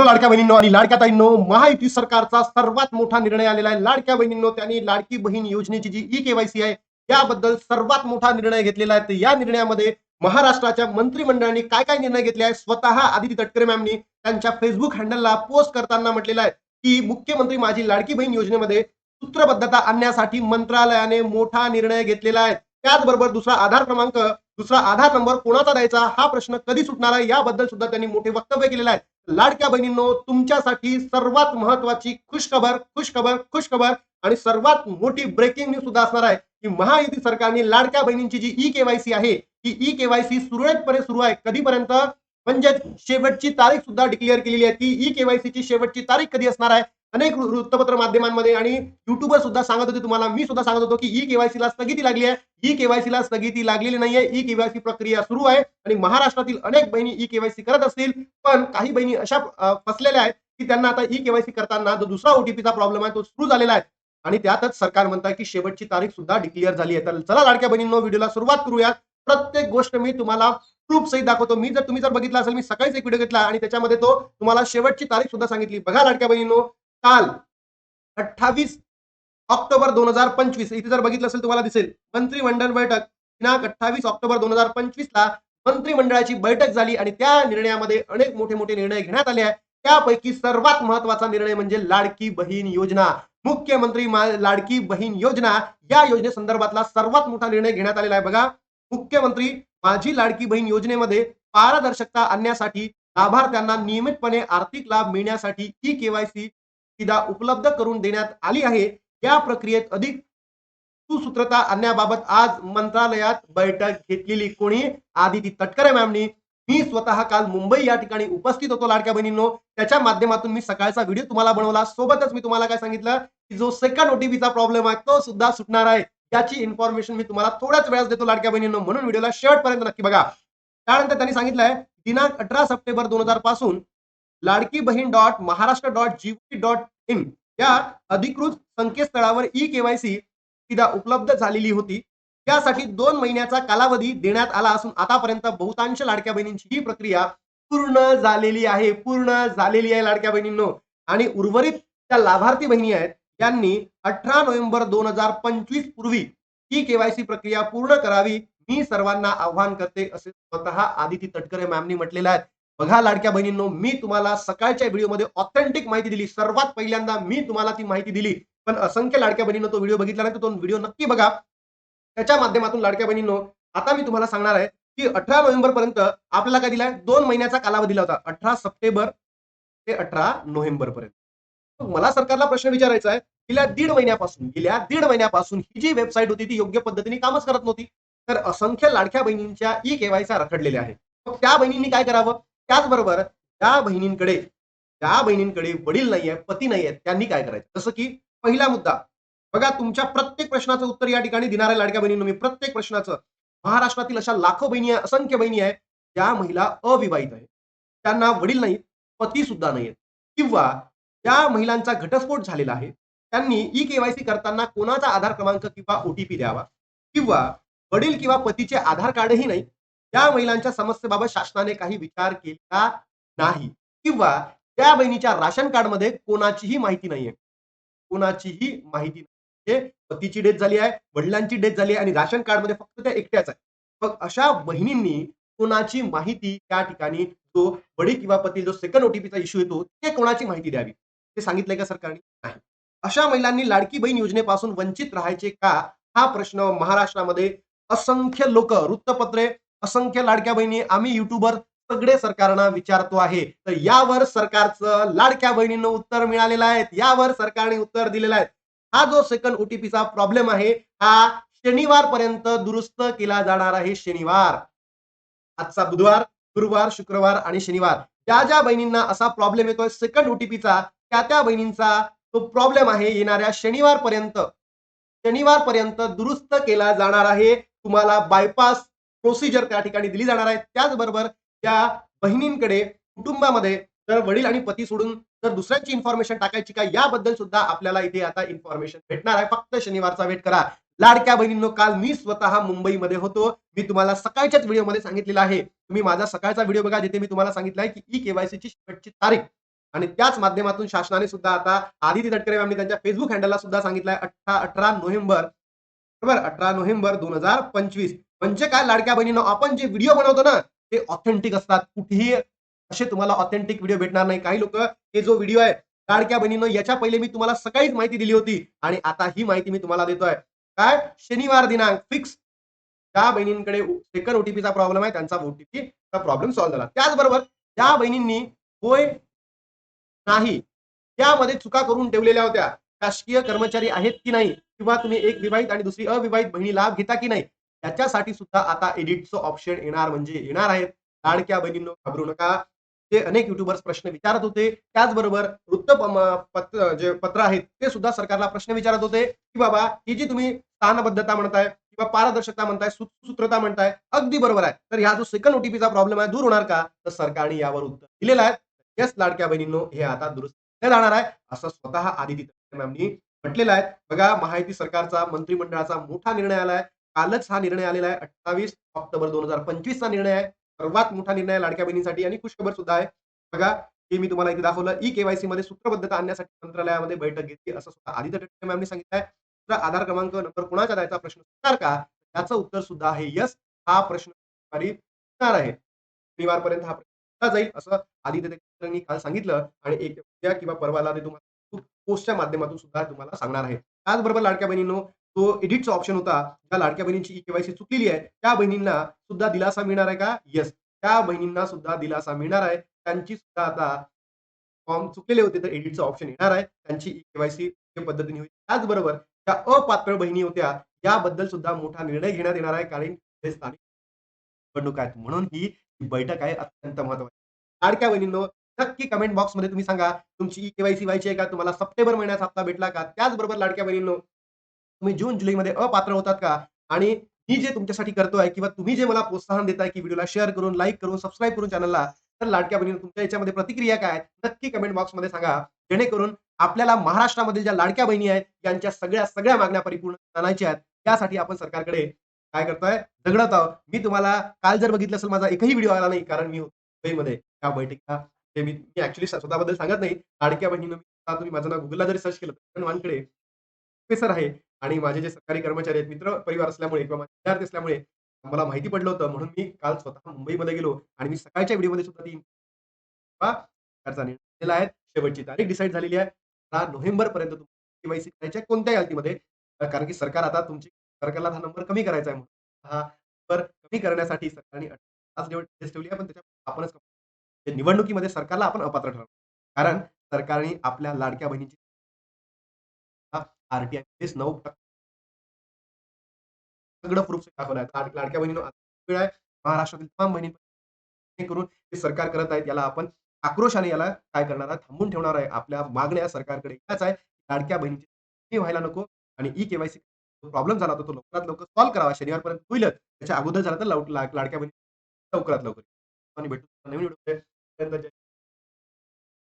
म्हणून लाडक्या बहिणींनो आणि लाडक्या ताईंनो महायुती सरकारचा सर्वात मोठा निर्णय आलेला आहे. लाडक्या बहिणींनो त्यांनी लाडकी बहीण योजनेची जी ई केवायसी आहे याबद्दल सर्वात मोठा निर्णय घेतलेला आहे. तर या निर्णयामध्ये महाराष्ट्राच्या मंत्रिमंडळाने काय काय निर्णय घेतले आहे स्वतः आदिती तटकरे मॅमनी त्यांच्या फेसबुक हँडलला पोस्ट करताना म्हटलेलं आहे की मुख्यमंत्री माझी लाडकी बहीण योजनेमध्ये सूत्रबद्धता आणण्यासाठी मंत्रालयाने मोठा निर्णय घेतलेला आहे. त्याचबरोबर दुसरा आधार क्रमांक दुसरा आधार नंबर कोणाचा द्यायचा हा प्रश्न कधी सुटणार आहे? याबद्दल सुद्धा त्यांनी मोठे वक्तव्य केलेलं आहे. लाडक्या बहिणींनो तुमच्यासाठी सर्वात महत्वाची खुशखबर खुशखबर खुशखबर आणि सर्वात मोठी ब्रेकिंग न्यूज सुद्धा असणार आहे की महायुती सरकारने लाडक्या बहिणींची जी ई केवायसी आहे ही ई केवायसी सुरळीतपणे सुरू आहे. कधीपर्यंत? म्हणजे शेवटची तारीख सुद्धा डिक्लेअर केलेली आहे. ती ई केवायसीची शेवटची तारीख कधी असणार आहे? अनेक वृत्तपत्र माध्यमांमध्ये आणि युट्यूबर सुद्धा सांगत होते तुम्हाला. मी सुद्धा सांगत होतो की ई केवायसीला स्थगिती लागली आहे. ई केवायसीला स्थगिती लागलेली नाहीये. ई केवायसी प्रक्रिया सुरू आहे आणि महाराष्ट्रातील अनेक बहिणी ई केवायसी करत असतील. पण काही बहिणी अशा फसलेल्या आहेत की त्यांना आता ई केवायसी करताना जो दुसरा ओटीपीचा प्रॉब्लेम आहे तो सुरू झालेला आहे. आणि त्यातच सरकार म्हणतात की शेवटची तारीख सुद्धा डिक्लेअर झाली आहे. तर चला लाडक्या बहिणींनो व्हिडिओला सुरुवात करूया. प्रत्येक गोष्ट मी तुम्हाला प्रूफ सहित दाखवतो. मी जर तुम्ही जर बघितला असेल मी सकाळीच एक व्हिडिओ घेतला आणि त्याच्यामध्ये तो तुम्हाला शेवटची तारीख सुद्धा सांगितली. बघा लाडक्या बहिणींनो काल अठ्ठावीस ऑक्टोबर दोन हजार पंचवीस इथे जर बघितलं असेल तुम्हाला दिसेल मंत्रिमंडळ बैठक. दिनांक अठ्ठावीस ऑक्टोबर दोन हजार पंचवीस ला मंत्रिमंडळाची बैठक झाली आणि त्या निर्णयामध्ये अनेक मोठे मोठे निर्णय घेण्यात आले आहेत. त्यापैकी सर्वात महत्त्वाचा निर्णय म्हणजे लाडकी बहीण योजना. मुख्यमंत्री मा- लाडकी बहीण योजना या योजनेसंदर्भातला सर्वात मोठा निर्णय घेण्यात आलेला आहे. बघा मुख्यमंत्री माझी लाडकी बहीण योजनेमध्ये पारदर्शकता आणण्यासाठी लाभार्थ्यांना नियमितपणे आर्थिक लाभ मिळण्यासाठी ई केवायसी सुविधा उपलब्ध करून देण्यात आली आहे. या प्रक्रियेत अधिक सुसूत्रता आणण्याबाबत आज मंत्रालयात बैठक घेतलेली कोणी? आदिती तटकरे मॅमनी. मी स्वतः काल मुंबई या ठिकाणी उपस्थित होतो लाडक्या बहिणींनो. त्याच्या माध्यमातून मी सकाळचा व्हिडिओ तुम्हाला बनवला. सोबतच मी तुम्हाला काय सांगितलं? की जो सेकंड ओटीपीचा प्रॉब्लेम आहे तो सुद्धा सुटणार आहे. याची इन्फॉर्मेशन मी तुम्हाला थोड्याच वेळात देतो लाडक्या बहिणींनो. म्हणून व्हिडिओला शेवटपर्यंत नक्की बघा. त्यानंतर त्यांनी सांगितलंय दिनांक अठरा सप्टेंबर दोन हजारपासून Ladki Bahin dot Maharashtra dot gov dot in. या अधिकृत संकेतस्थळावर ई केवायसी सुविधा उपलब्ध झालेली होती. त्यासाठी दोन महिन्याचा कालावधी देण्यात आला असून आतापर्यंत बहुतांश लाडक्या बहिणींची ही प्रक्रिया पूर्ण झालेली आहे. पूर्ण झालेली आहे लाडक्या बहिणींनो. आणि उर्वरित त्या लाभार्थी बहिणी आहेत यांनी अठरा नोव्हेंबर दोन हजार पंचवीस पूर्वी ही केवायसी प्रक्रिया पूर्ण करावी. मी सर्वांना आव्हान करते असे स्वतः आदिती तटकरे मॅमनी म्हटलेलं आहे. बघा लाडक्या बहिणींनो मी तुम्हाला सकाळच्या व्हिडिओमध्ये ऑथेंटिक माहिती दिली. सर्वात पहिल्यांदा मी तुम्हाला ती माहिती दिली. पण असंख्य लाडक्या बहिणींनो तो व्हिडिओ बघितला नाही तर तो व्हिडिओ नक्की बघा. त्याच्या माध्यमातून लाडक्या बहिणींनो आता मी तुम्हाला सांगणार आहे की अठरा नोव्हेंबर पर्यंत आपल्याला काय दिलाय? दोन महिन्याचा कालावधी दिला होता अठरा सप्टेंबर ते अठरा नोव्हेंबर पर्यंत मला सरकारला प्रश्न विचारायचा आहे गेल्या दीड महिन्यापासून गेल्या दीड महिन्यापासून ही जी वेबसाईट होती ती योग्य पद्धतीने कामच करत नव्हती. तर असंख्य लाडक्या बहिणींच्या ई केवायच्या रखडलेल्या आहेत. मग त्या बहिणींनी काय करावं? त्याचबरोबर त्या बहिणींकडे त्या बहिणींकडे वडील नाहीये पती नाहीये त्यांनी काय करायचं? जसं की पहिला मुद्दा बघा तुमच्या प्रत्येक प्रश्नाचं उत्तर या ठिकाणी देणाऱ्या लाडक्या बहिणींना मी प्रत्येक प्रश्नाचं महाराष्ट्रातील अशा लाखो बहिणी आहे असंख्य बहिणी आहेत ज्या महिला अविवाहित आहेत. त्यांना वडील नाहीत पती सुद्धा नाहीत किंवा ज्या महिलांचा घटस्फोट झालेला आहे त्यांनी ई केवायसी करताना कोणाचा आधार क्रमांक किंवा ओटीपी द्यावा? किंवा वडील किंवा पतीचे आधार कार्डही नाही त्या महिलांच्या समस्येबाबत शासनाने काही विचार केला नाही. किंवा त्या बहिणीच्या राशन कार्डमध्ये कोणाचीही माहिती नाहीये. कोणाचीही माहिती नाही म्हणजे पतीची डेथ झाली आहे वडिलांची डेथ झाली आहे आणि राशन कार्डमध्ये फक्त त्या एकट्याच आहे मग अशा बहिणींनी कोणाची माहिती त्या ठिकाणी जो वडील किंवा पती जो सेकंड ओटीपीचा इश्यू येतो ते कोणाची माहिती द्यावी? ते सांगितलंय का सरकारने? नाही. अशा महिलांनी लाडकी बहीण योजनेपासून वंचित राहायचे का? हा प्रश्न महाराष्ट्रामध्ये असंख्य लोक वृत्तपत्रे असंख्य लाडक्या बहिणी आम्ही युट्यूबर सगळे सरकारनं विचारतो आहे. तर यावर सरकारचं लाडक्या बहिणींना उत्तर मिळालेलं आहे. यावर सरकारने उत्तर दिलेलं आहे. हा जो सेकंड ओटीपीचा प्रॉब्लेम आहे हा शनिवार पर्यंत दुरुस्त केला जाणार आहे शनिवार. आजचा बुधवार गुरुवार शुक्रवार आणि शनिवार. ज्या ज्या बहिणींना असा प्रॉब्लेम येतोय सेकंड ओटीपीचा त्या त्या बहिणींचा तो प्रॉब्लेम आहे येणाऱ्या शनिवार पर्यंत शनिवार पर्यंत दुरुस्त केला जाणार आहे. तुम्हाला बायपास प्रोसिजर त्या ठिकाणी दिली जाणार आहे. त्याचबरोबर त्या बहिणींकडे कुटुंबामध्ये जर वडील आणि पती सोडून जर दुसऱ्यांची इन्फॉर्मेशन टाकायची का याबद्दल सुद्धा आपल्याला इथे आता इन्फॉर्मेशन भेटणार आहे. फक्त शनिवारचा वेट करा. लाडक्या बहिणींनो काल मी स्वतः मुंबईमध्ये होतो. मी तुम्हाला सकाळच्याच व्हिडिओमध्ये सांगितलेलं आहे. तुम्ही माझा सकाळचा व्हिडिओ बघा जिथे मी तुम्हाला सांगितलं आहे की ई केवायसीची शेवटची तारीख. आणि त्याच माध्यमातून शासनाने सुद्धा आता आदिती तटकरे मॅमनी त्यांच्या फेसबुक हँडलला सुद्धा सांगितलंय अठरा अठरा नोव्हेंबर बरोबर? अठरा नोव्हेंबर दोन हजार पंचवीस. म्हणजे काय? लाडक्या बहिणीनं आपण जे व्हिडिओ बनवतो ना ते ऑथेंटिक असतात. कुठेही असे तुम्हाला ऑथेंटिक व्हिडिओ भेटणार नाही. काही लोक हे जो व्हिडिओ आहे लाडक्या बहिणीनं याच्या पहिले मी तुम्हाला सकाळीच माहिती दिली होती. आणि आता ही माहिती मी तुम्हाला देतोय. काय? शनिवार दिनांक फिक्स ज्या बहिणींकडे सेकंड ओटीपीचा प्रॉब्लेम आहे त्यांचा ओटीपीचा प्रॉब्लेम सॉल्व्ह झाला. त्याचबरोबर ज्या बहिणींनी होय नाही त्यामध्ये चुका करून ठेवलेल्या होत्या. शासकीय कर्मचारी आहेत की नाही? किंवा तुम्ही एक विवाहित आणि दुसरी अविवाहित बहिणी लाभ घेता की नाही? त्याच्यासाठी सुद्धा आता एडिटचं ऑप्शन येणार म्हणजे येणार आहेत. लाडक्या बहिणींनो घाबरू नका. ते अनेक युट्यूबर्स प्रश्न विचारत होते. त्याचबरोबर वृत्त पत्र जे पत्र आहेत ते सुद्धा सरकारला प्रश्न विचारत होते की बाबा ही जी तुम्ही स्थानबद्धता म्हणताय किंवा पारदर्शकता म्हणताय सुसूत्रता म्हणताय अगदी बरोबर आहे. तर ह्या जो सेकंड ओटीपीचा प्रॉब्लेम आहे दूर होणार का? तर सरकारने यावर उत्तर दिलेलं आहे. येस लाडक्या बहिणींनो हे आता दुरुस्त जाणार आहे. असं स्वतः आदिती मॅमनी म्हटलेलं आहे. बघा माहिती सरकारचा मंत्रिमंडळाचा मोठा निर्णय आलाय कालच हा निर्णय आलेला आहे. अठ्ठावीस ऑक्टोबर दोन हजार पंचवीस चा निर्णय आहे. सर्वात मोठा निर्णय लाडक्या बहिणींसाठी आणि खुशखबर सुद्धा आहे. बघा हे मी तुम्हाला इथे दाखवलं. ई केवायसी मध्ये सूत्रबद्धता आणण्यासाठी मंत्रालयामध्ये बैठक घेतली. असं सुद्धा आदित्य तटकरे मॅमनी सांगितलंय दुसरा आधार क्रमांक नंबर कोणाच्या द्यायचा प्रश्न असणार का? याचं उत्तर सुद्धा आहे यस हा प्रश्न शनिवारी आहे. शनिवारपर्यंत हा प्रश्न जाईल असं आदित्य तटकरेंनी काल सांगितलं. आणि एक उद्या किंवा परवाला ते तुम्हाला पोस्टच्या माध्यमातून सुद्धा तुम्हाला सांगणार आहे. त्याचबरोबर लाडक्या बहिणींनो तो एडिटचा ऑप्शन होता ज्या लाडक्या बहिणींची ई केवायसी चुकलेली आहे त्या बहिणींना सुद्धा दिलासा मिळणार आहे का? येस त्या बहिणींना सुद्धा दिलासा मिळणार आहे. त्यांची सुद्धा आता फॉर्म चुकलेले होते तर एडिटचा ऑप्शन येणार आहे. त्यांची ई केवायसी पद्धतीने होईल. त्याचबरोबर त्या अपात्र बहिणी होत्या याबद्दल सुद्धा मोठा निर्णय घेण्यात येणार आहे कारण हे स्थानिक निवडणूक आहेत. म्हणून ही बैठक आहे अत्यंत महत्वाची. लाडक्या बहिणींनो नक्की कमेंट बॉक्समध्ये तुम्ही सांगा तुमची ई केवायसी व्हायची आहे का? तुम्हाला सप्टेंबर महिन्याचा हप्ता भेटला का? त्याचबरोबर लाडक्या बहिणींनो तुम्ही जून जुलैमध्ये अपात्र होतात का? आणि मी जे तुमच्यासाठी करतोय किंवा तुम्ही जे मला प्रोत्साहन देताय की व्हिडिओला शेअर करून लाईक करून सबस्क्राईब करून चॅनलला तर लाडक्या बहिणी तुमच्या याच्यामध्ये प्रतिक्रिया काय? नक्की कमेंट बॉक्समध्ये सांगा. जेणेकरून आपल्याला महाराष्ट्रामधील ज्या लाडक्या बहिणी आहेत यांच्या सगळ्या सगळ्या मागण्या परिपूर्ण आणायच्या आहेत. त्यासाठी आपण सरकारकडे काय करतोय? झगडत आहोत. मी तुम्हाला काल जर बघितलं असेल माझा एकही व्हिडिओ आला नाही कारण मी मुंबईमध्ये. त्या बैठकीला ते मी मी ऍक्च्युली स्वतःबद्दल सांगत नाही. लाडक्या बहिणीनं तुम्ही माझं नाव गुगलला जरी सर्च केलं तर वानकडे प्रोफेसर आहे आणि माझे जे सरकारी कर्मचारी आहेत मित्र परिवार असल्यामुळे किंवा माझे विद्यार्थी असल्यामुळे मला माहिती पडलं होतं. म्हणून मी काल स्वतः मुंबईमध्ये गेलो आणि मी सकाळच्या व्हिडिओमध्ये सुद्धा ती निर्णय आहे. शेवटची तारीख डिसाईड झालेली आहे. दहा नोव्हेंबर पर्यंत केवायसी करायची कोणत्याही हालतीमध्ये कारण की सरकार आता तुमची सरकारला हा नंबर कमी करायचा आहे म्हणून. हा नंबर कमी करण्यासाठी सरकारने आज जेव्हा टेस्ट ठेवली आहे पण त्याच्या आपणच निवडणुकीमध्ये सरकारला आपण अपात्र ठरवलं कारण सरकारने आपल्या लाडक्या बहिणीची आरटीआय नऊ सगळं प्रूफ दाखवलं आहे लाडक्या आहे. महाराष्ट्रातील तमाम बहिणी करून हे सरकार करत आहेत. याला आपण आक्रोशाने याला काय करणार आहे थांबून ठेवणार आहे. आपल्या मागण्या सरकारकडे याच आहे. लाडक्या बहिणीची व्हायला नको आणि ई केवायसी प्रॉब्लेम झाला होता. तो लवकरात लवकर सॉल्व्ह करावा. शनिवारपर्यंत होईलच. त्याच्या अगोदर झाला तर लाडक्या बहिणी लवकरात लवकर भेटू नवीन व्हिडिओ cuando ya